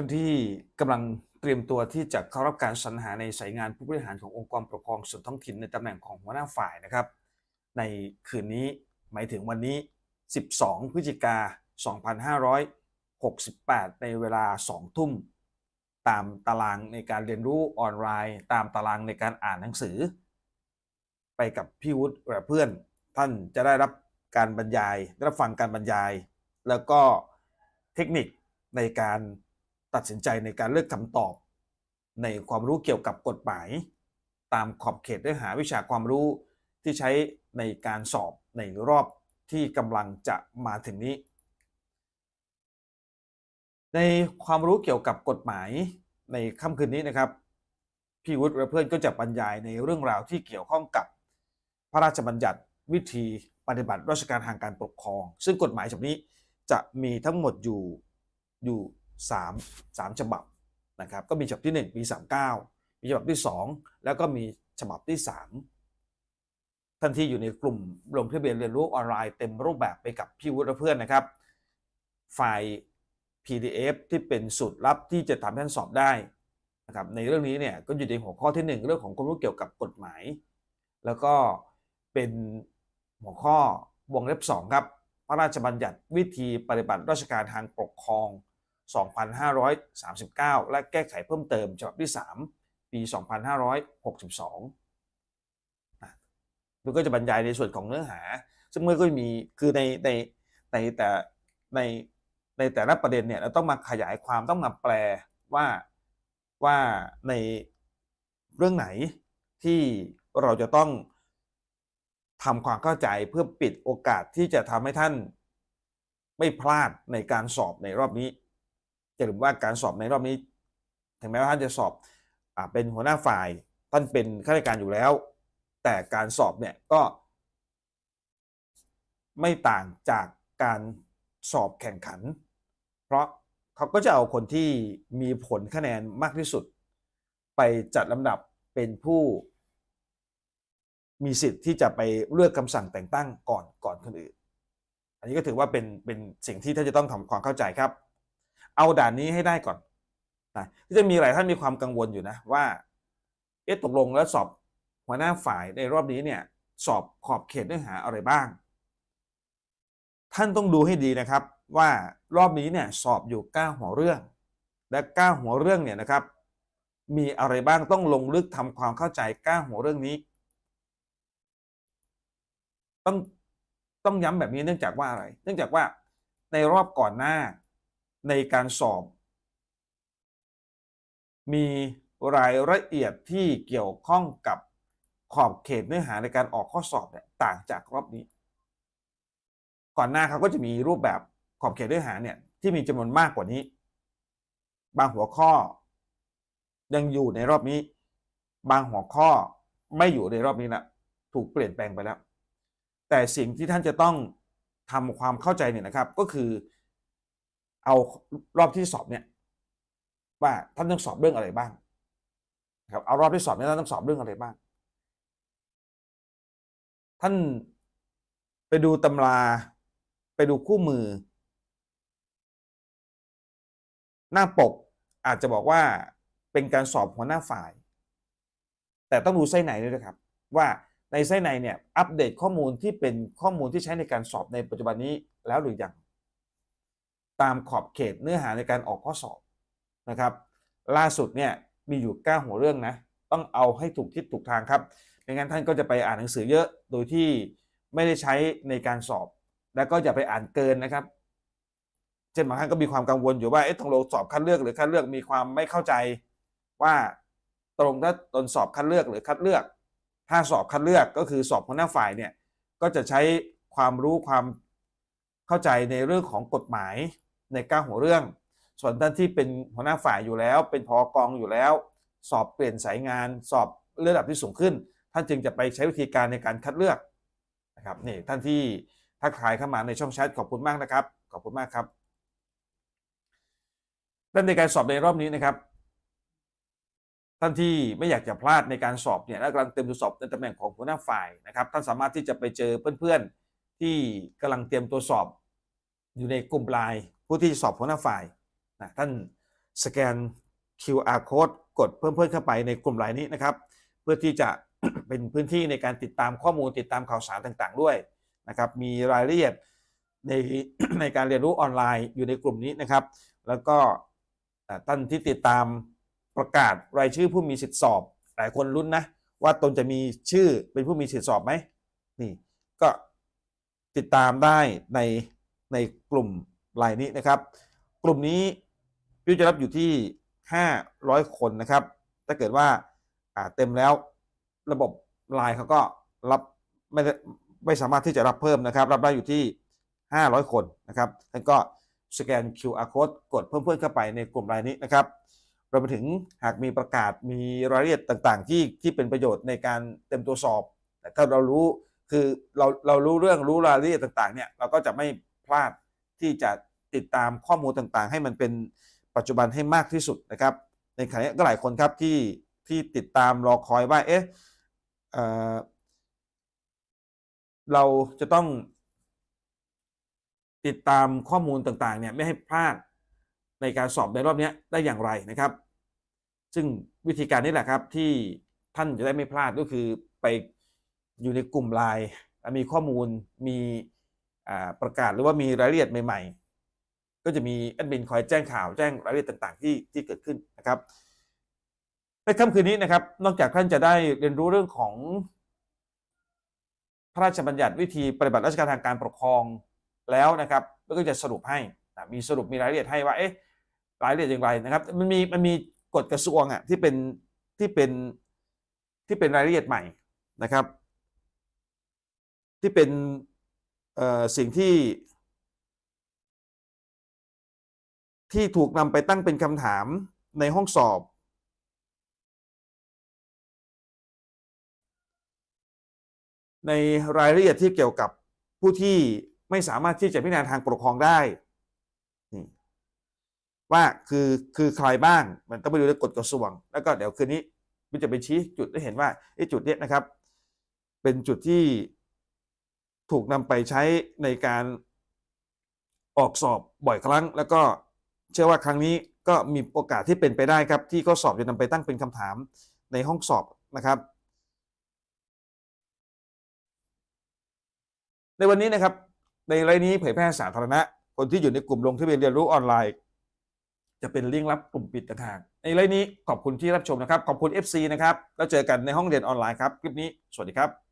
ท่านที่กำลังเตรียมตัวที่จะเข้ารับการสรรหาในสายงานผู้บริหารขององค์กรปกครองส่วนท้องถิ่นในตำแหน่งของหัวหน้าฝ่ายนะครับ ในคืนนี้หมายถึงวันนี้ 12 พฤศจิกา 2568 ในเวลา 2 ทุ่ม ตามตารางในการเรียนรู้ออนไลน์ ตามตารางในการอ่านหนังสือ ไปกับพี่วุฒิและเพื่อน ท่านจะได้รับการบรรยายได้รับฟังการบรรยาย แล้วก็เทคนิคในการ ตัดสินใจในการเลือกคำตอบ ในความรู้เกี่ยวกับกฎหมาย ตามขอบเขตเนื้อหาวิชาความรู้ที่ใช้ในการสอบในรอบที่กำลังจะมาถึงนี้ ในความรู้เกี่ยวกับกฎหมายในค่ำคืนนี้นะครับ พี่วุฒิและเพื่อนก็จะบรรยายในเรื่องราวที่เกี่ยวข้องกับพระราชบัญญัติวิธีปฏิบัติราชการทางการปกครอง ซึ่งกฎหมายฉบับนี้จะมีทั้งหมดอยู่อยู่ 3 3ฉบับนะครับก็มีฉบับที่ 1 ปี 39 มีฉบับที่ 2 แล้วก็มีฉบับที่ 3 ท่านที่อยู่ในกลุ่มลงทะเบียนเรียนรู้ออนไลน์เต็มรูปแบบไปกับพี่วุฒิและเพื่อนนะครับ ไฟล์ PDF ที่เป็นสูตรลับที่จะทำให้ท่านสอบได้นะครับในเรื่องนี้เนี่ยก็อยู่ในหัวข้อที่ 1 เรื่องของความรู้เกี่ยวกับกฎหมาย แล้วก็เป็นหัวข้อวงเล็บ2ครับพระราชบัญญัติวิธีปฏิบัติราชการทางปกครอง 2539 และแก้ไขเพิ่มเติมฉบับที่ 3 ปี 2562นะมันก็จะบรรยายในส่วนของเนื้อหา ซึ่งเมันก็มีคือในในในแต่ในในแต่ละประเด็นเนี่ยเราต้องมาขยายความต้องมาแปลว่าว่าในเรื่องไหนที่เราจะต้องทำความเข้าใจเพื่อปิดโอกาสที่จะทำให้ท่านไม่พลาดในการสอบในรอบนี้ จะถือว่าการสอบในรอบนี้ ถึงแม้ว่าท่านจะสอบอเป็นหัวหน้าฝ่าย ท่านเป็นข้าราชการอยู่แล้ว แต่การสอบเนี่ยก็ ไม่ต่างจากการสอบแข่งขัน เพราะเขาก็จะเอาคนที่มีผลคะแนนมากที่สุด ไปจัดลำดับเป็นผู้มีสิทธิ์ที่จะไปเลือกคำสั่งแต่งตั้งก่อนก่อนคนอื่น อันนี้ก็ถือว่าเป็นเป็นสิ่งที่ท่านจะต้องทำความเข้าใจครับ เอาด่านนี้ให้ได้ก่อนนะที่จะมีหลายท่านมีความกังวลอยู่นะว่า เอ๊ะตกลงแล้วสอบหัวหน้าฝ่ายในรอบนี้เนี่ย สอบขอบเขตเนื้อหาอะไรบ้าง ท่านต้องดูให้ดีนะครับ ว่ารอบนี้เนี่ยสอบอยู่ 9 หัวเรื่อง และ 9 หัวเรื่องเนี่ยนะครับ มีอะไรบ้างต้องลงลึกทำความเข้าใจ 9 หัวเรื่องนี้ ต้องต้องย้ำแบบนี้เนื่องจากว่าอะไร เนื่องจากว่าในรอบก่อนหน้า ในการสอบ มีรายละเอียดที่เกี่ยวข้องกับขอบเขตเนื้อหาในการออกข้อสอบเนี่ยต่างจากรอบนี้ ก่อนหน้าเขาก็จะมีรูปแบบขอบเขตเนื้อหาเนี่ยที่มีจำนวนมากกว่านี้ บางหัวข้อ ยังอยู่ในรอบนี้ บางหัวข้อไม่อยู่ในรอบนี้ละถูกเปลี่ยนแปลงไปแล้ว แต่สิ่งที่ท่านจะต้องทำความเข้าใจเนี่ยนะครับ ก็คือ เอารอบที่สอบเนี่ยว่าท่านต้องสอบเรื่องอะไรบ้างครับเอารอบที่สอบเนี่ยท่านต้องสอบเรื่องอะไรบ้าง ท่านไปดูตำรา ไปดูคู่มือ หน้าปกอาจจะบอกว่าเป็นการสอบหัวหน้าฝ่าย แต่ต้องดูไส้ในด้วยนะครับ ว่าในไส้ในเนี่ยอัปเดตข้อมูลที่เป็นข้อมูลที่ใช้ในการสอบในปัจจุบันนี้แล้วหรือยัง ตามขอบเขตเนื้อหาในการออกข้อสอบนะครับ ล่าสุดเนี่ยมีอยู่ 9 หัวเรื่องนะ ต้องเอาให้ถูกทิศถูกทางครับไม่งั้นท่านก็จะไปอ่านหนังสือเยอะโดยที่ไม่ได้ใช้ในการสอบ แล้วก็อย่าไปอ่านเกินนะครับเช่นบางท่านก็มีความกังวลอยู่ว่าเอ๊ะตรงสอบคัดเลือกหรือคัดเลือกมีความไม่เข้าใจว่าตรงถ้าตนสอบคัดเลือกหรือคัดเลือก ถ้าสอบคัดเลือกก็คือสอบหัวหน้าฝ่ายเนี่ยก็จะใช้ความรู้ความเข้าใจในเรื่องของกฎหมาย ในก้าหัวเรื่อง ส่วนท่านที่เป็นหัวหน้าฝ่ายอยู่แล้ว เป็นพอกองอยู่แล้ว สอบเปลี่ยนสายงาน สอบระดับที่สูงขึ้น ท่านจึงจะไปใช้วิธีการในการคัดเลือกนะครับนี่ท่านที่ทักทายเข้ามาในช่องแชทขอบคุณมากนะครับ ขอบคุณมากครับและในการสอบในรอบนี้นะครับ ท่านที่ไม่อยากจะพลาดในการสอบเนี่ยและกำลังเตรียมตัวสอบในตำแหน่งของหัวหน้าฝ่ายนะครับ ท่านสามารถที่จะไปเจอเพื่อนๆที่กำลังเตรียมตัวสอบอยู่ในกลุ่มไลน์ ผู้ที่สอบหัวหน้าฝ่ายนะท่านสแกน QR code กดเพิ่มเพิ่มเข้าไปในกลุ่มไลน์นี้นะครับ เพื่อที่จะเป็นพื้นที่ในการติดตามข้อมูลติดตามข่าวสารต่างๆ ด้วยนะครับมีรายละเอียดในในการเรียนรู้ออนไลน์อยู่ในกลุ่มนี้นะครับ แล้วก็ท่านที่ติดตามประกาศรายชื่อผู้มีสิทธิสอบ หลายคนลุ้นนะ ว่าตนจะมีชื่อเป็นผู้มีสิทธิสอบไหมนี่ก็ติดตามได้ในในกลุ่ม ไลน์นี้นะครับ กลุ่มนี้พิวจะรับอยู่ที่ 500 คนนะครับ ถ้าเกิดว่าเต็มแล้วระบบไลน์เขาก็รับไม่ได้ไม่สามารถที่จะรับเพิ่มนะครับ รับได้อยู่ที่ 500 คนนะครับท่านก็สแกน QR code กดเพิ่มเพื่อนเข้าไปในกลุ่มไลน์นี้นะครับรวมไปถึงหากมีประกาศมีรายละเอียดต่างๆ ที่ที่เป็นประโยชน์ในการเต็มตัวสอบแต่ถ้าเรารู้คือเราเรารู้เรื่องรู้รายละเอียดต่างๆเนี่ยเราก็จะไม่พลาดที่จะ ติดตามข้อมูลต่างๆ ให้มันเป็นปัจจุบันให้มากที่สุดนะครับ ในขณะนี้ก็หลายคนครับที่ที่ติดตามรอคอยว่าเอ๊ะเเราจะต้องติดตามข้อมูลต่างๆเนี่ยไม่ให้พลาดในการสอบในรอบนี้ได้อย่างไรนะครับ ซึ่งวิธีการนี้แหละครับที่ท่านจะได้ไม่พลาดก็คือไปอยู่ในกลุ่มไลน์มีข้อมูลมีประกาศหรือว่ามีรายละเอียดใหม่ๆ ก็จะมีแอดมินคอยแจ้งข่าวแจ้งรายละเอียดต่าง ๆ ที่ที่เกิดขึ้นนะครับในค่ำคืนนี้นะครับ นอกจากท่านจะได้เรียนรู้เรื่องของพระราชบัญญัติวิธีปฏิบัติราชการทางการปกครองแล้วนะครับแล้วก็จะสรุปให้มีสรุปมีรายละเอียดให้ว่าเอ๊ะรายละเอียดอย่างไรนะครับ มันมีมันมีกฎกระทรวงอะที่เป็นที่เป็นที่เป็นรายละเอียดใหม่นะครับ ที่เป็นสิ่งที่ ที่ถูกนำไปตั้งเป็นคำถามในห้องสอบ ในรายละเอียดที่เกี่ยวกับผู้ที่ไม่สามารถที่จะพิจารณาทางปกครองได้นี่ว่าคือคือใครบ้างมันต้องไปดูในกฎกระทรวง แล้วก็เดี๋ยวคืนนี้มันจะไปชี้จุดได้เห็นว่าไอ้จุดเนี้ยนะครับ เป็นจุดที่ถูกนำไปใช้ในการออกสอบบ่อยครั้งแล้วก็ เชื่อว่าครั้งนี้ก็มีโอกาสที่เป็นไปได้ครับ ที่ข้อสอบจะนำไปตั้งเป็นคำถามในห้องสอบนะครับ ในวันนี้นะครับ ในไลน์นี้เผยแพร่สาธารณะ คนที่อยู่ในกลุ่มลงทะเบียนเรียนรู้ออนไลน์ จะเป็นลิงก์ลับกลุ่มปิดต่างหากในไลน์นี้ขอบคุณที่รับชมนะครับ ขอบคุณ FC นะครับ แล้วเจอกันในห้องเรียนออนไลน์ครับ คลิปนี้ สวัสดีครับ